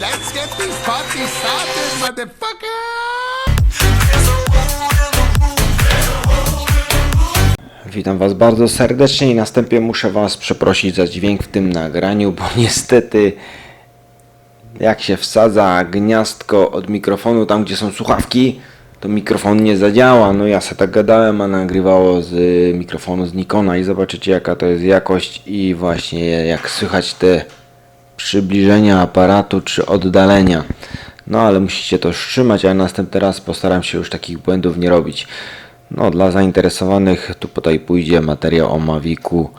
Let's get this party started, motherfucker! Witam Was bardzo serdecznie i na wstępie muszę Was przeprosić za dźwięk w tym nagraniu, bo niestety jak się wsadza gniazdko od mikrofonu tam, gdzie są słuchawki, to mikrofon nie zadziała. No ja sobie tak gadałem, a nagrywało z y, mikrofonu z Nikona i zobaczycie jaka to jest jakość i właśnie jak słychać te przybliżenia aparatu czy oddalenia. No ale musicie to wstrzymać, a następny raz postaram się już takich błędów nie robić. No dla zainteresowanych tu tutaj pójdzie materiał o Mavicu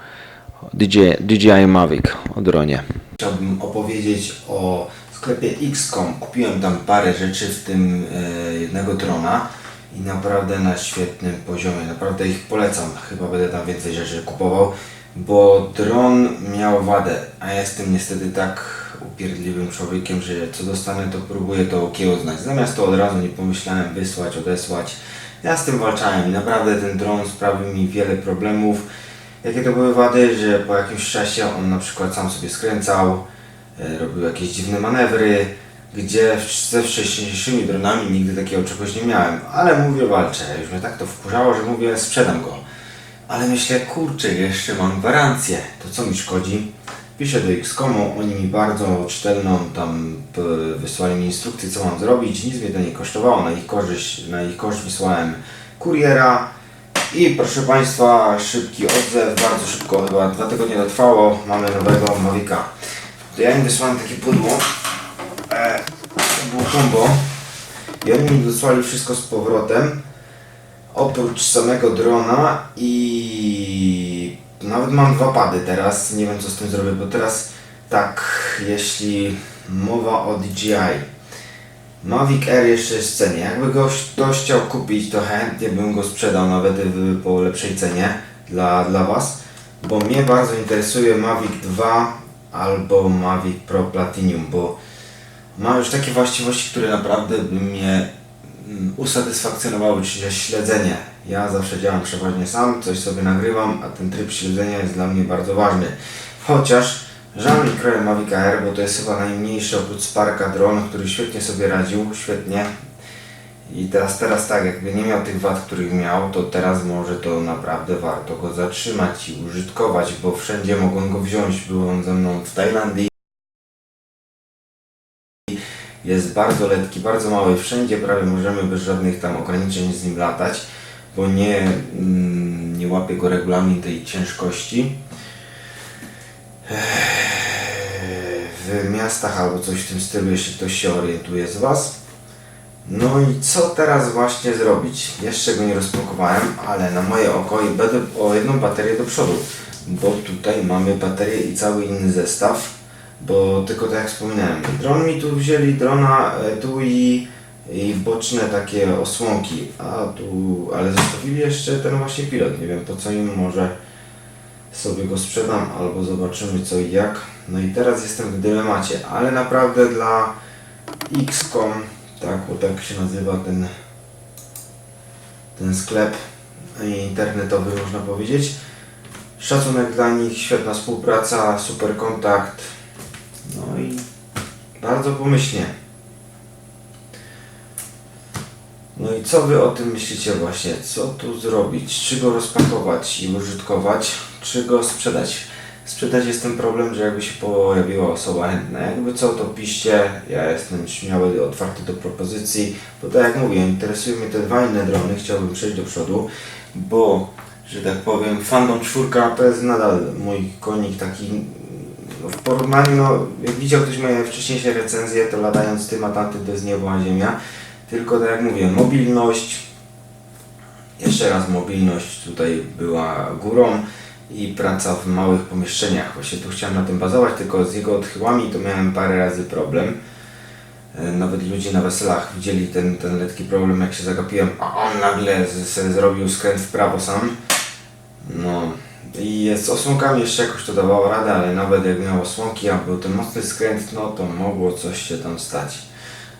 DJI, DJI Mavic o dronie. Chciałbym opowiedzieć o sklepie XCOM. Kupiłem tam parę rzeczy, w tym e, jednego drona i naprawdę na świetnym poziomie. Naprawdę ich polecam. Chyba będę tam więcej rzeczy kupował, bo dron miał wadę, a jestem niestety tak upierdliwym człowiekiem, że co dostanę to próbuję to okiełznać. Zamiast to od razu nie pomyślałem wysłać, odesłać. Ja z tym walczałem i naprawdę ten dron sprawił mi wiele problemów. Jakie to były wady, że po jakimś czasie on na przykład sam sobie skręcał, e, robił jakieś dziwne manewry, gdzie ze wcześniejszymi dronami nigdy takiego czegoś nie miałem. Ale mówię, walczę. Już mnie tak to wkurzało, że mówię, sprzedam go. Ale myślę, kurczę, jeszcze mam gwarancję. To co mi szkodzi? Piszę do XCOMu, oni mi bardzo czytelną tam wysłali mi instrukcję, co mam zrobić. Nic mnie to nie kosztowało. Na ich korzyść, na ich koszt wysłałem kuriera. I proszę Państwa, szybki odzew, bardzo szybko, chyba dwa tygodnie to trwało. Mamy nowego Mavica. To ja im wysłałem takie pudło. E, to było combo. I oni mi wysłali wszystko z powrotem. Oprócz samego drona i nawet mam dwa pady teraz. Nie wiem co z tym zrobię, bo teraz tak, jeśli mowa o DJI. Mavic Air jeszcze jest w cenie. Jakby go ktoś chciał kupić, to chętnie bym go sprzedał nawet po lepszej cenie dla, dla Was. Bo mnie bardzo interesuje Mavic 2 albo Mavic Pro Platinum, bo ma już takie właściwości, które naprawdę mnie usatysfakcjonowały, czyli śledzenie. Ja zawsze działam przeważnie sam, coś sobie nagrywam, a ten tryb śledzenia jest dla mnie bardzo ważny. Chociaż żal mi kroję Mavic Air, bo to jest chyba najmniejszy oprócz Sparka dron, który świetnie sobie radził, świetnie. I teraz, teraz tak, jakby nie miał tych wad, których miał, to teraz może to naprawdę warto go zatrzymać i użytkować, bo wszędzie mogłem go wziąć. Był on ze mną w Tajlandii. Jest bardzo letki, bardzo mały, wszędzie prawie możemy bez żadnych tam ograniczeń z nim latać, bo nie, mm, nie łapie go regulamin tej ciężkości. W miastach albo coś w tym stylu, jeśli ktoś się orientuje z Was. No i co teraz właśnie zrobić? Jeszcze go nie rozpakowałem, ale na moje oko i będę o jedną baterię do przodu, bo tutaj mamy baterię i cały inny zestaw, bo tylko tak jak wspominałem, dron mi tu wzięli, drona e, tu i, i boczne takie osłonki, a tu, ale zostawili jeszcze ten właśnie pilot, nie wiem po co im może sobie go sprzedam albo zobaczymy co i jak. No i teraz jestem w dylemacie, ale naprawdę dla XCOM, tak, bo tak się nazywa ten, ten sklep internetowy można powiedzieć. Szacunek dla nich, świetna współpraca, super kontakt. No i bardzo pomyślnie. No i co Wy o tym myślicie właśnie? Co tu zrobić? Czy go rozpakować i użytkować, czy go sprzedać? Sprzedać jest ten problem, że jakby się pojawiła osoba chętna, jakby co to piszcie, ja jestem śmiały, otwarty do propozycji, bo tak jak mówię, interesują mnie te dwa inne drony, chciałbym przejść do przodu, bo, że tak powiem, Fandom 4 to jest nadal mój konik taki no, w porównaniu, no, jak widział ktoś moje wcześniejsze recenzje, to latając tym, a tamtym to jest niebo, a ziemia. Tylko tak jak mówię, mobilność, jeszcze raz mobilność tutaj była górą i praca w małych pomieszczeniach. Właśnie tu chciałem na tym bazować, tylko z jego odchyłami to miałem parę razy problem. E, Nawet ludzie na weselach widzieli ten, ten letki problem, jak się zagapiłem, a on nagle z- sobie zrobił skręt w prawo sam. Z osłonkami jeszcze jakoś to dawało radę, ale nawet jak miał osłonki, a był ten mocny skręt, no to mogło coś się tam stać.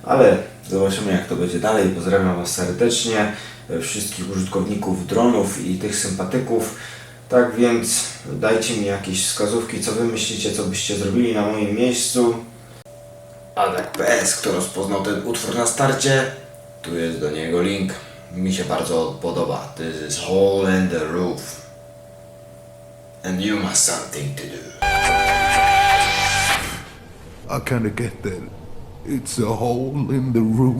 Ale zobaczymy jak to będzie dalej. Pozdrawiam Was serdecznie, e, wszystkich użytkowników dronów i tych sympatyków. Tak więc dajcie mi jakieś wskazówki, co Wy myślicie, co byście zrobili na moim miejscu. Adak.ps, kto rozpoznał ten utwór na starcie, tu jest do niego link. Mi się bardzo podoba. This is Hole in the Roof. And you must something to do. I kinda get that. It's a hole in the roof.